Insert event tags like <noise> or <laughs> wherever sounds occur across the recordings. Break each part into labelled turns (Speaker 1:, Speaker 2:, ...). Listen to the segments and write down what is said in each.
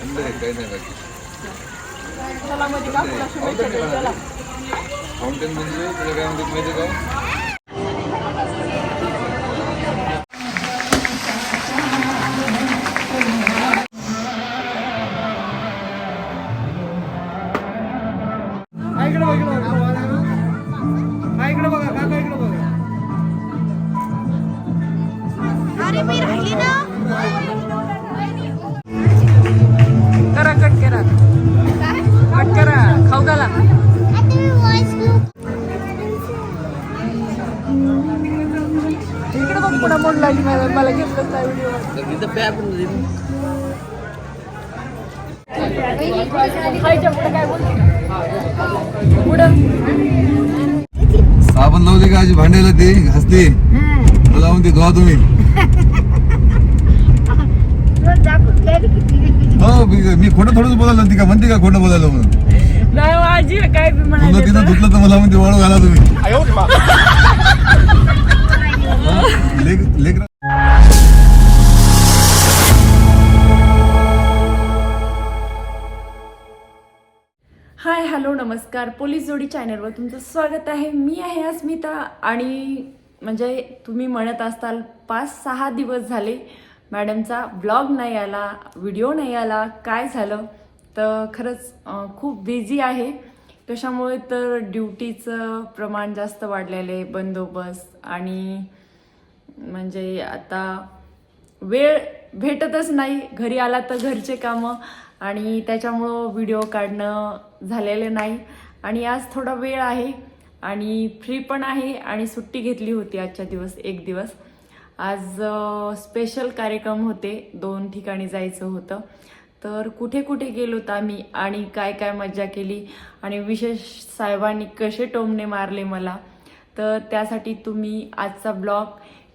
Speaker 1: थंड आहे काही नाही बाकी
Speaker 2: चला मध्ये काकूला शुभेच्छा देऊ चला
Speaker 1: फाउंटेन म्हणजे तुला काय म्हणतात माहिती आहे का साबण लावते का आजी? भांड्याला ते घासते. मला म्हणते धुवा तुम्ही. हो मी मी खोटं थोडंच बोलायला ती का? म्हणते का खोटं बोलायला म्हणून?
Speaker 2: नाही हो, आजी काय
Speaker 1: धुतलं तर मला म्हणते वाळू घाला तुम्ही.
Speaker 2: हॅलो नमस्कार. पोलीस जोडी चॅनलवर तुमचं स्वागत आहे. मी आहे अस्मिता आणि म्हणजे तुम्ही म्हणत असताल पाच सहा दिवस झाले मॅडमचा ब्लॉग नाही आला व्हिडिओ नाही आला काय झालं? तर खरंच खूप बिझी आहे. कशामुळे तर ड्युटीचं प्रमाण जास्त वाढलेलं आहे बंदोबस्त आणि म्हणजे आता वेळ भेटतच नाही. घरी आला तर घरचे कामं आणि त्याच्यामुळं व्हिडिओ काढणं झालेलं नाही. आणि आज थोडा वेळ आहे आणि फ्री पण आहे आणि सुट्टी घेतली होती आजच्या दिवस एक दिवस. आज स्पेशल कार्यक्रम होते दोन ठिकाणी जायचं होतं. तर कुठे कुठे गेलो होतो आम्ही आणि काय काय मज्जा केली आणि विशेष साहेबांनी कसे टोमणे मारले मला. तर त्यासाठी तुम्ही आजचा ब्लॉग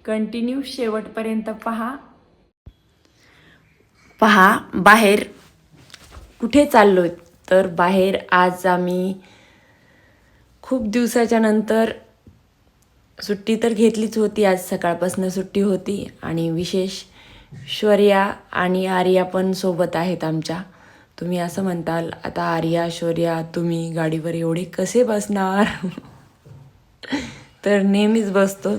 Speaker 2: कंटिन्यू शेवटपर्यंत पहा. पहा बाहेर कुठे चाललो तर बाहेर आज आम्ही खूप दिवसाच्या नंतर सुट्टी तर घेतलीच होती आज सकाळपासून सुट्टी होती आणि विशेष शौर्या आणि आर्या पण सोबत आहेत आमच्या. तुम्ही असं म्हणताल आता आर्या शौर्या तुम्ही गाडीवर एवढे कसे बसणार? तर नेहमीच बसतो.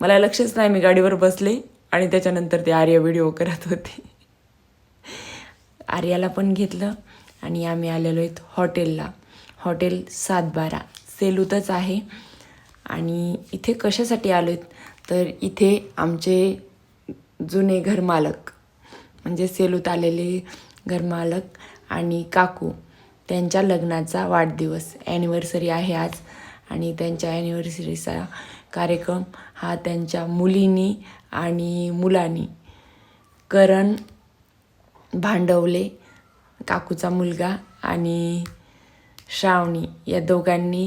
Speaker 2: मला लक्षच नाही मी गाडीवर बसले आणि त्याच्यानंतर ते आर्या व्हिडिओ करत होते. आर्याला पण घेतलं. आणि आम्ही आलेलो आहेत हॉटेलला. हॉटेल सातबारा. सेलूतच आहे. आणि इथे कशासाठी आलो आहेत तर इथे आमचे जुने घरमालक म्हणजे सेलूत आलेले घरमालक आणि काकू त्यांच्या लग्नाचा वाढदिवस ॲनिव्हर्सरी आहे आज. आणि त्यांच्या ॲनिव्हर्सरीचा कार्यक्रम हा त्यांच्या मुलीनी आणि मुलांनी करण भांडवले काकूचा मुलगा आणि श्रावणी या दोघांनी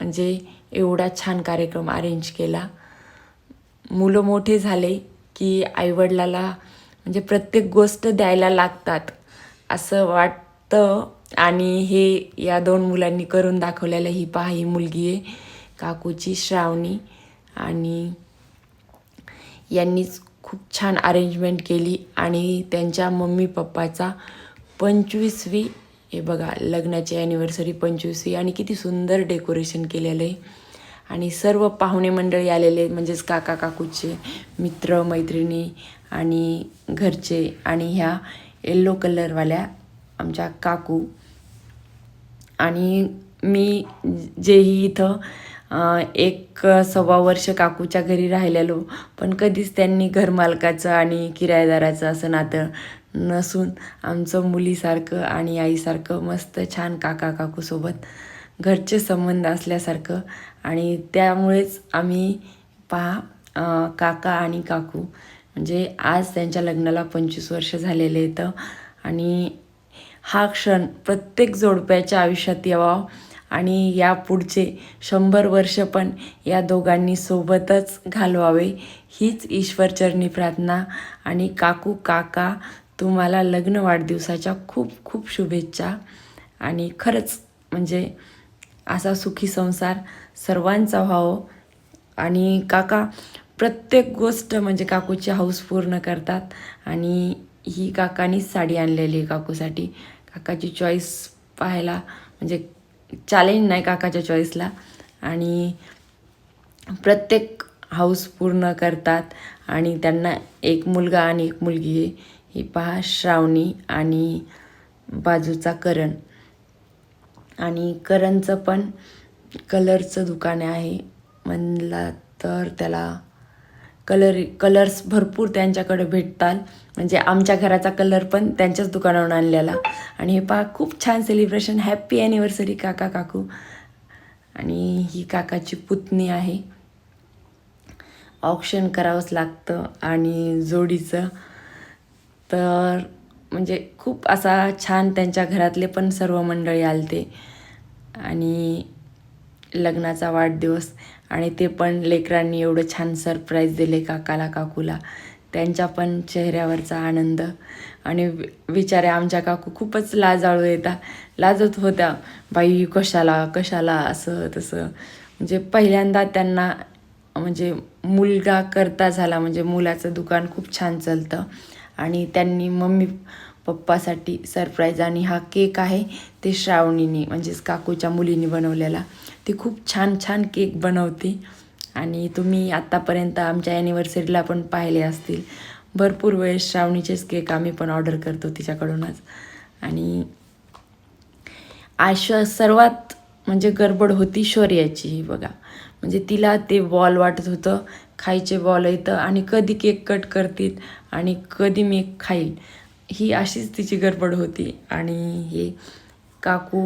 Speaker 2: म्हणजे एवढा छान कार्यक्रम अरेंज केला. मुलं मोठे झाले की आईवडिलाला म्हणजे प्रत्येक गोष्ट द्यायला लागतात असं वाटतं. आणि हे या दोन मुलांनी करून दाखवलेलं ही पहा ही मुलगी आहे काकूची श्रावणी. आणि यांनीच खूप छान अरेंजमेंट केली आणि त्यांच्या मम्मी पप्पाचा पंचवीसवी. हे बघा लग्नाची ॲनिव्हर्सरी पंचवीसवी आणि किती सुंदर डेकोरेशन केलेलं आहे. आणि सर्व पाहुणे मंडळी आलेले म्हणजेच काका काकूचे मित्र मैत्रिणी आणि घरचे आणि ह्या येल्लो कलरवाल्या आमच्या काकू आणि मी जेही इथं एक सव्वा वर्ष काकूच्या घरी राहिलेलो पण कधीच त्यांनी घरमालकाचं आणि किरायदाराचं असं नातं नसून आमचं मुलीसारखं आणि आईसारखं मस्त छान काका काकूसोबत घरचे संबंध असल्यासारखं आणि त्यामुळेच आम्ही पहा काका आणि काकू म्हणजे आज त्यांच्या लग्नाला पंचवीस वर्ष झालेले येतं आणि हा क्षण प्रत्येक जोडप्याच्या आयुष्यात यावा आणि या पुढचे शंभर वर्ष पण या दोघांनी सोबतच घालवावे हीच ईश्वरचरणी प्रार्थना आणि काकू काका तुम्हाला लग्न वाढदिवसाच्या खूप खूप शुभेच्छा. आणि खरंच म्हणजे असा सुखी संसार सर्वांचा व्हावं. आणि काका प्रत्येक गोष्ट म्हणजे काकूची हाऊस पूर्ण करतात. आणि ही काकानीच साडी आणलेली आहे काकूसाठी. काकाची चॉईस पाहायला म्हणजे चॅलेंज नाही काकाच्या चॉईसला आणि प्रत्येक हाऊस पूर्ण करतात. आणि त्यांना एक मुलगा आणि एक मुलगी आहे. ही पहा श्रावणी आणि बाजूचा करण. आणि करणचं पण कलरचं दुकान आहे. म्हणला तर त्याला कलर कलर्स भरपूर त्यांच्याकडे भेटतात. म्हणजे आमच्या घराचा कलर पण त्यांच्याच दुकानावरून आणलेला. आणि हे पहा खूप छान सेलिब्रेशन हॅप्पी ॲनिव्हर्सरी काका काकू. आणि ही काकाची पुतणी आहे. ऑप्शन करावंच लागतं आणि जोडीचं तर म्हणजे खूप असा छान त्यांच्या घरातले पण सर्व मंडळी आलते. आणि लग्नाचा वाढदिवस आणि ते पण लेकरांनी एवढं छान सरप्राईज दिले काकाला काकूला. त्यांच्या पण चेहऱ्यावरचा आनंद. आणि विचारे आमच्या काकू खूपच लाजाळू येता. लाजत होत्या. बाई कशाला कशाला असं तसं. म्हणजे पहिल्यांदा त्यांना म्हणजे मुलगा करता झाला. म्हणजे मुलाचं दुकान खूप छान चालतं. आणि त्यांनी मम्मी पप्पासाठी सरप्राईज आणि हा केक आहे ते श्रावणीने म्हणजेच काकूच्या मुलीने बनवलेला. ती खूप छान छान केक बनवते. आणि तुम्ही आत्तापर्यंत आमच्या ॲनिव्हर्सरीला पण पाहिले असतील. भरपूर वेळेस श्रावणीचेच केक आम्ही पण ऑर्डर करतो तिच्याकडूनच. आणि आश सर्वात म्हणजे गडबड होती शौर्याची बघा. म्हणजे तिला ते बॉल वाटत होतं. खायचे बॉल येतं आणि कधी केक कट करतील आणि कधी मी खाईल. ही अशीच तिची गडबड होती. आणि हे काकू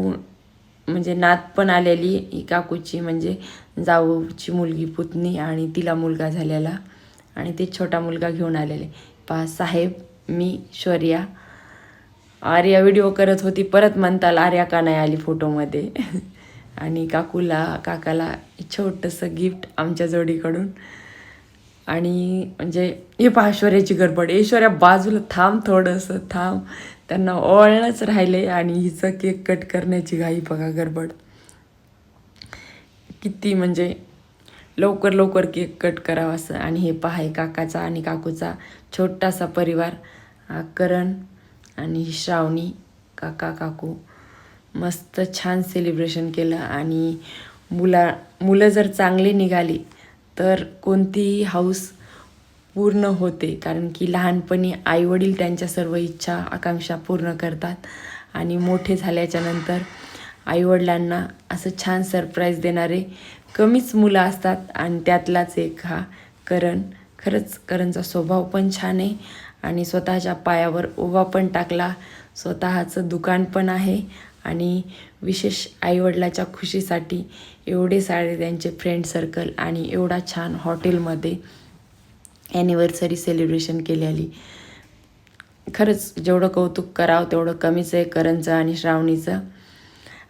Speaker 2: म्हणजे नात पण आलेली. ही काकूची म्हणजे जाऊची मुलगी पुतणी आणि तिला मुलगा झालेला. आणि ते छोटा मुलगा घेऊन आलेले. पहा साहेब मी शौर्या. आर्या व्हिडिओ करत होती. परत म्हणताल आर्या का नाही आली फोटोमध्ये <laughs> आणि काकूला काकाला छोटंसं गिफ्ट आमच्या जोडीकडून. आणि म्हणजे हे पहा ऐश्वर्याची गडबड. ऐश्वर्या बाजूला थांब थोडंसं थांब. त्यांना ओळणंच राहिले आणि हिचं केक कट करण्याची घाई बघा गडबड. किती म्हणजे लवकर लवकर केक कट करावा असं. आणि हे पहा काकाचा आणि काकूचा छोटासा परिवार करण आणि श्रावणी काका काकू. मस्त छान सेलिब्रेशन केलं आणि मुला मुलं जर चांगली निघाली तर कोणतीही हाऊस पूर्ण होते. कारण की लहानपणी आईवडील त्यांच्या सर्व इच्छा आकांक्षा पूर्ण करतात. आणि मोठे झाल्याच्यानंतर आईवडिलांना असं छान सरप्राईज देणारे कमीच मुलं असतात. आणि त्यातलाच एक हा करण. खरंच करणचा स्वभाव पण छान आहे. आणि स्वतःच्या पायावर ओवा पण टाकला. स्वतःचं दुकान पण आहे. आणि विशेष आईवडिलाच्या खुशीसाठी एवढे सारे त्यांचे फ्रेंड सर्कल आणि एवढा छान हॉटेलमध्ये ॲनिव्हर्सरी सेलिब्रेशन केलेली. खरंच जेवढं कौतुक करावं तेवढं कमीच आहे करणचं आणि श्रावणीचं.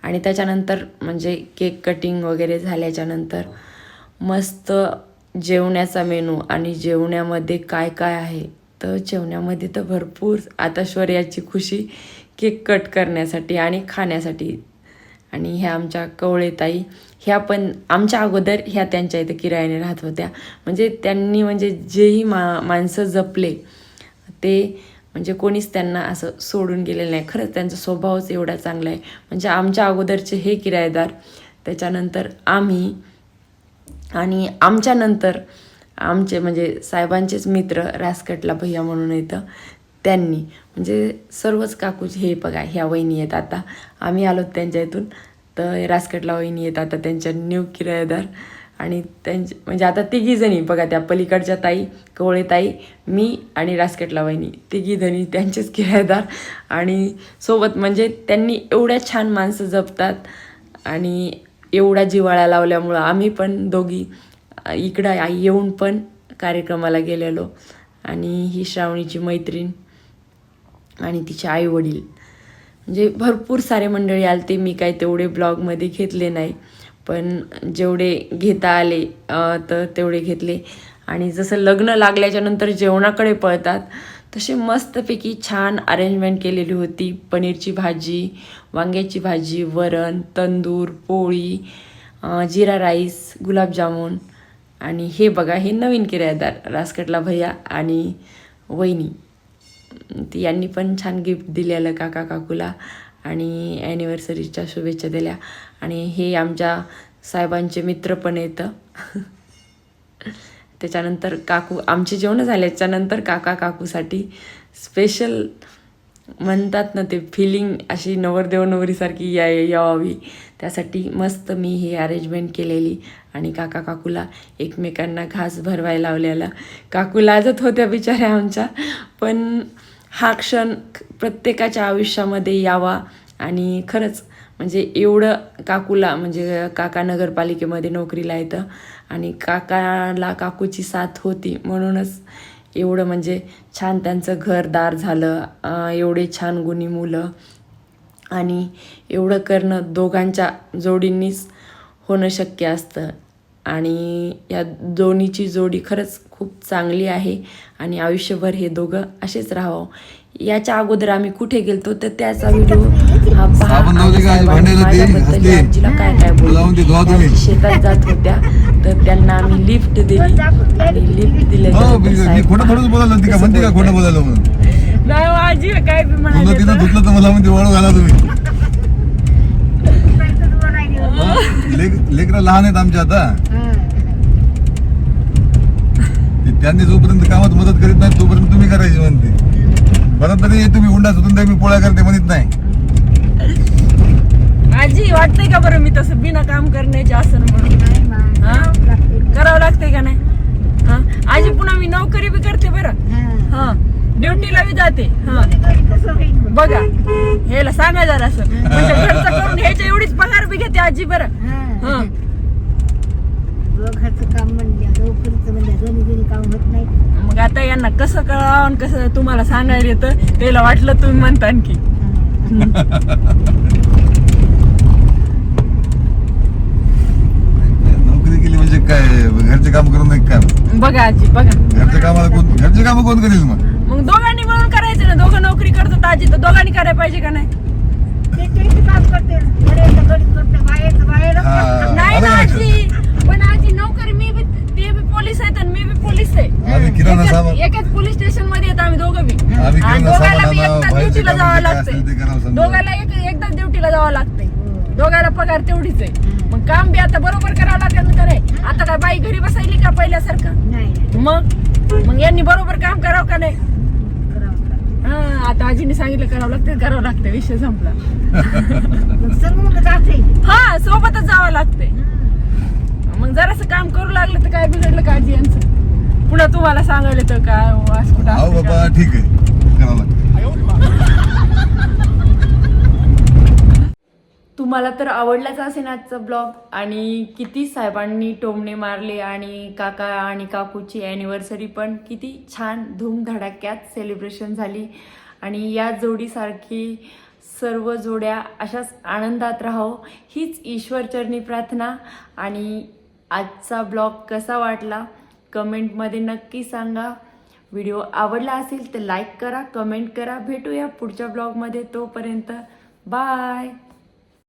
Speaker 2: आणि त्याच्यानंतर म्हणजे केक कटिंग वगैरे झाल्याच्यानंतर मस्त जेवण्याचा मेनू आणि जेवण्यामध्ये काय काय आहे? तर जेवण्यामध्ये तर भरपूर. आता शौर्याची खुशी केक कट करण्यासाठी आणि खाण्यासाठी. आणि ह्या आमच्या कवळेताई ह्या पण आमच्या अगोदर ह्या त्यांच्या इथं किरायाने राहत होत्या. म्हणजे त्यांनी म्हणजे जेही मा माणसं जपले ते म्हणजे कोणीच त्यांना असं सोडून गेलेलं नाही. खरंच त्यांचा स्वभावच एवढा चांगला आहे. म्हणजे आमच्या अगोदरचे हे किरायेदार त्याच्यानंतर आम्ही आणि आमच्यानंतर आमचे म्हणजे साहेबांचेच मित्र रासकटला भैया म्हणून येतं त्यांनी. म्हणजे सर्वच काकूज हे बघा ह्या वहिनी आहेत आता. आम्ही आलो त्यांच्या इथून. तर रासकटला वहिनी येत आता त्यांच्या न्यू किरायदार. आणि त्यांचे म्हणजे आता तिघीजणी बघा त्या पलीकडच्या ताई कवळे ताई मी आणि रासकटला वहिनी. तिघीजणी त्यांचेच किरायदार. आणि सोबत म्हणजे त्यांनी एवढ्या छान माणसं जपतात. आणि एवढा जिव्हाळा लावल्यामुळं आम्ही पण दोघी इकडं आई येऊन पण कार्यक्रमाला गेलेलो. आणि ही श्रावणीची मैत्रीण आणि तिचे आई वडील म्हणजे भरपूर सारे मंडळी आले ते मी काय तेवढे ब्लॉगमध्ये घेतले नाही. पण जेवढे घेता आले तर तेवढे घेतले. आणि जसं लग्न लागल्याच्या नंतर जेवणाकडे पळतात तसे मस्तपैकी छान अरेंजमेंट केलेली होती. पनीरची भाजी वांग्याची भाजी वरण तंदूर पोळी जिरा राईस गुलाबजामुन. आणि हे बघा हे नवीन किरायदार रासकटला भैया आणि वहिनी. यांनी पण छान गिफ्ट दिलेलं काका काकूला आणि ॲनिव्हर्सरीच्या शुभेच्छा दिल्या. आणि हे आमच्या साहेबांचे मित्र पण येतं <laughs> त्याच्यानंतर काकू आमचे जेवण झाल्याच्यानंतर काका काकूसाठी स्पेशल म्हणतात ना ते फिलिंग अशी नवरदेव नवरीसारखी या यावी. त्यासाठी मस्त मी ही अरेंजमेंट केलेली आणि काका काकूला एकमेकांना घास भरवायला लावलेला. काकू लाजत होत्या बिचाऱ्या आमच्या पण हा क्षण प्रत्येकाच्या आयुष्यामध्ये यावा. आणि खरंच म्हणजे एवढं काकूला म्हणजे काका नगरपालिकेमध्ये नोकरीला येतं. आणि काकाला काकूची साथ होती म्हणूनच एवढं म्हणजे छान त्यांचं घरदार झालं. एवढे छान गुणी मुलं. आणि एवढं करणं दोघांच्या जोडींनीच होणं शक्य असतं. आणि या दोन्हीची जोडी खरंच खूप चांगली आहे आणि आयुष्यभर हे दोघं असेच राहावं. याच्या अगोदर आम्ही कुठे गेलतो तर त्याचा व्हिडिओ हा पहा? माझ्याबद्दल आजीला काय काय
Speaker 1: लावून ती धुवा
Speaker 2: बोलली
Speaker 1: तुम्ही.
Speaker 2: आजी शेतात जात होत्या तर त्यांना आम्ही लिफ्ट दिली. आणि लिफ्ट
Speaker 1: लेक- लेकरं लहान आहेत आमच्या आता. त्यांनी जोपर्यंत कामात मदत करीत नाही तोपर्यंत तुम्ही करायची म्हणते. परत तरी तुम्ही उंडा सुटून मी पोळ्या करते म्हणत नाही.
Speaker 2: आजी वाटतंय का बरं मी तसं बिना काम करण्याचे असं म्हणून? हा? करावं लागतंय का नाही? हा? आजी पुन्हा मी नोकरी बी करते बरं. हा. ड्युटीला बी जाते. हा. बघा. ह्याला सांगा जरा असं <laughs> म्हणजे घरचं करून ह्याच्या एवढीच पगार बी घेते आजी बरं. हा
Speaker 3: घरचं काम म्हणजे नोकरीचं म्हणजे दोन्ही दोन्ही काम होत नाही
Speaker 2: मग आता यांना कसं कळावं आणि कसं तुम्हाला सांगायला येतं त्याला वाटलं तुम्ही म्हणता आणखी.
Speaker 1: नोकरी केली म्हणजे काय? घरचे काम करून नाही काय
Speaker 2: बघा आजी बघा.
Speaker 1: घरच्या कामाला कोण घरचे काम कोण करेल मग?
Speaker 2: मग दोघांनी मिळून करायचं ना. दोघं नोकरी करतात आजी तर दोघांनी करायला पाहिजे का नाही?
Speaker 3: करते. घराचं करते.
Speaker 2: नाही ना
Speaker 1: का?
Speaker 2: आजी. पण आजी नोकरी मी बी पोलीस आहेत आणि मी बी पोलीस आहे.
Speaker 1: आम्ही किराणा
Speaker 2: एकाच-
Speaker 1: सामान
Speaker 2: एकाच पोलीस स्टेशनमध्ये येत आम्ही दोघं बी.
Speaker 1: आम्ही
Speaker 2: आणि
Speaker 1: किराणा
Speaker 2: दोघाला बी
Speaker 1: आणावं,
Speaker 2: ड्युटीला जावं
Speaker 1: जे काय असेल ते करावं
Speaker 2: लागतंय
Speaker 1: समजा.
Speaker 2: दोघाला एक एकदाच ड्युटीला जावं लागतंय. दोघाला पगार तेवढीच आहे. मग काम बी आता बरोबर करावं लागेल का नाही आता काय बाई घरी बसायली का पहिल्यासारखं?
Speaker 3: नाही.
Speaker 2: मग? मग यांनी बरोबर काम करावं का नाही?
Speaker 3: करावं
Speaker 2: हा आता आजीने सांगितलं करावं लागतं करावं लागतं विषय संपला. <laughs>
Speaker 3: मग समोर जाते
Speaker 2: हा सोबतच जावं लागते मग जरासं काम करू लागलं तर काय बिघडलं का आजी यांचं? पुन्हा तुम्हाला सांगायला तर काय हो, असं कुठं
Speaker 1: अहो
Speaker 2: असतं
Speaker 1: बाबा
Speaker 2: का?
Speaker 1: ठीक आहे. करावं लागतं.
Speaker 2: तुम्हाला तर आवडलाच असेल आजचा ब्लॉग. आणि किती साहेबांनी टोमणे मारले आणि काका आणि काकूची अॅनिव्हर्सरी पण किती छान धूमधडाक्यात सेलिब्रेशन झाली. आणि या जोडीसारखी सर्व जोड्या अशाच आनंदात राहो. हीच ईश्वरचरणी प्रार्थना. आणि आजचा ब्लॉग कसा वाटला? कमेंटमध्ये नक्की सांगा. व्हिडिओ आवडला असेल तर लाईक करा कमेंट करा. भेटूया पुढच्या ब्लॉगमध्ये तोपर्यंत बाय.